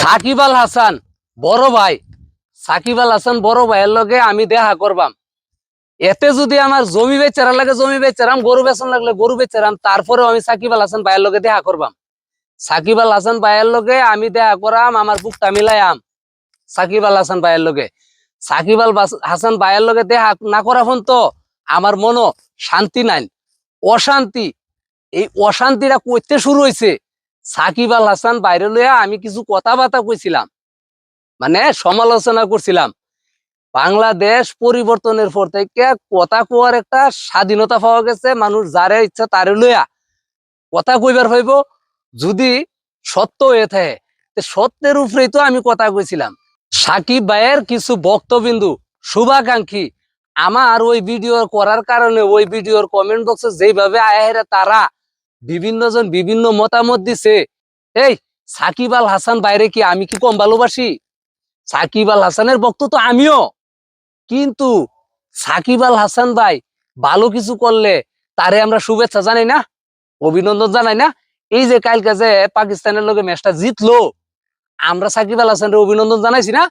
সাকিব আল হাসান, বড় ভাই। সাকিব আল হাসান বড় ভাইয়ের লগে আমি দেখা করবাম। এতে যদি আমার জমি বেচারা লাগে জমি বেচারাম গরু বেচন লাগলে গরু বেচারাম তারপরেও আমি সাকিব আল হাসান ভাইয়ের লগে দেখা করবাম। সাকিব আল হাসান ভাইয়ের লগে আমি দেখা করাম, আমার বুকটা মিলাইয়াম সাকিব আল হাসান ভাইয়ের লগে। সাকিব আল হাসান ভাইয়ের লগে দেখা না করা ফোন তো আমার মনো শান্তি নাই। অশান্তি। এই অশান্তিটা করতে শুরু হয়েছে সাকিব আল হাসান বাইরে লইয়া আমি কিছু কথাবার্তা কইছিলাম। মানে সমালোচনা করছিলাম। বাংলাদেশ পরিবর্তনের পর থেকে কথা কোয়ার একটা স্বাধীনতা পাওয়া গেছে। মানুষ যারে ইচ্ছা তারে লইয়া কথা কইবার হইব। যদি সত্য হয়ে থাকে সত্যের উপরেই তো আমি কথা কইছিলাম। সাকিব ভাইয়ের কিছু বক্তবিন্দু, শুভাকাঙ্ক্ষী আমার ওই ভিডিও করার কারণে ওই ভিডিওর কমেন্ট বক্সে যেভাবে আয়াহেরা তারা বিভিন্ন জন বিভিন্ন মতামত দিছে। এই, সাকিব আল হাসান বাইরে কি আমি কি কম ভালোবাসি? সাকিব আল হাসানের ভক্ত তো আমিও। কিন্তু সাকিব আল হাসান ভাই ভালো কিছু করলে তারে আমরা শুভেচ্ছা জানাই না, অভিনন্দন জানাই না। এই যে কালকে যে পাকিস্তানের লোকে ম্যাচটা জিতলো, আমরা সাকিব আল হাসানের অভিনন্দন জানাইছি না?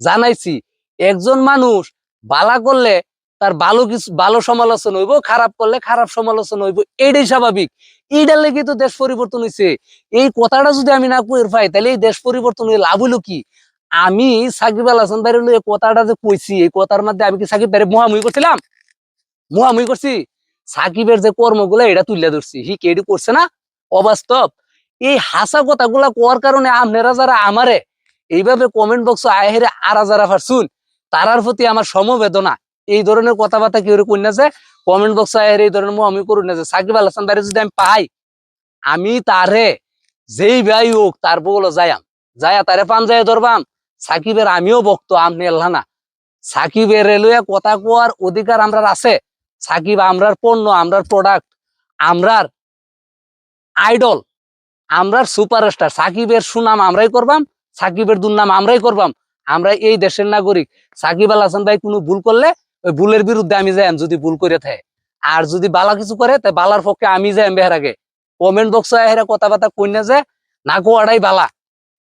জানাইছি, একজন মানুষ বালা করলে তার ভালো কিছু, ভালো সমালোচনা হইব, খারাপ করলে খারাপ সমালোচনা হইব, এটাই স্বাভাবিক। এইটার লেগে তো দেশ পরিবর্তন হয়েছে এই কথাটা যদি আমি না কই পাই, তাহলে এই দেশ পরিবর্তন হয়ে লাভ হইল কি? আমি সাকিব আল হাসান বাইরে এই কথাটা যে কইছি, এই কথার মধ্যে আমি কি সাকিব বাইরে মহামুহি করছিলাম? মহামুহি করছি? সাকিবের যে কর্মগুলো, এটা তুলে ধরছি। হি কেডি করছে না? অবাস্তব। এই হাসা কথাগুলা কোয়ার কারণে আপনারা যারা আমারে এইভাবে কমেন্ট বক্স আহেরে আরা যারা ফারছুন তারার প্রতি আমার সমবেদনা। এই ধরনের কথাবার্তা কেউ কই না যে কমেন্ট বক্স আহের এই ধরনের আমি করুন না যে, সাকিব আল হাসান বাইরে যদি আমি পাই, আমি তারে যেই ভাই হোক, তার বগল যায়াম যায়া তারে পাম যায় ধরবাম। সাকিবের আমিও বক্ত আমনি আল্লাহ না। সাকিবের রেলওয়ে কথা কোয়ার অধিকার আমরার আছে। সাকিব আমরার পণ্য, আমরার প্রোডাক্ট আমরার আইডল আমরার সুপারস্টার সাকিবের সুনাম আমরাই করবাম, সাকিবের দুর্নাম আমরাই করবাম। আমরা এই দেশের নাগরিক। সাকিব আল হাসান ভাই কোনো ভুল করলে ওই ভুলের বিরুদ্ধে আমি যাই যদি ভুল করে থাকে। আর যদি বালা কিছু করে তাই বালার পক্ষে আমি যাই বেহারাকে। কমেন্ট বক্সে কথা কথাবার্তা কইনা যে না কোয়াটাই বালা।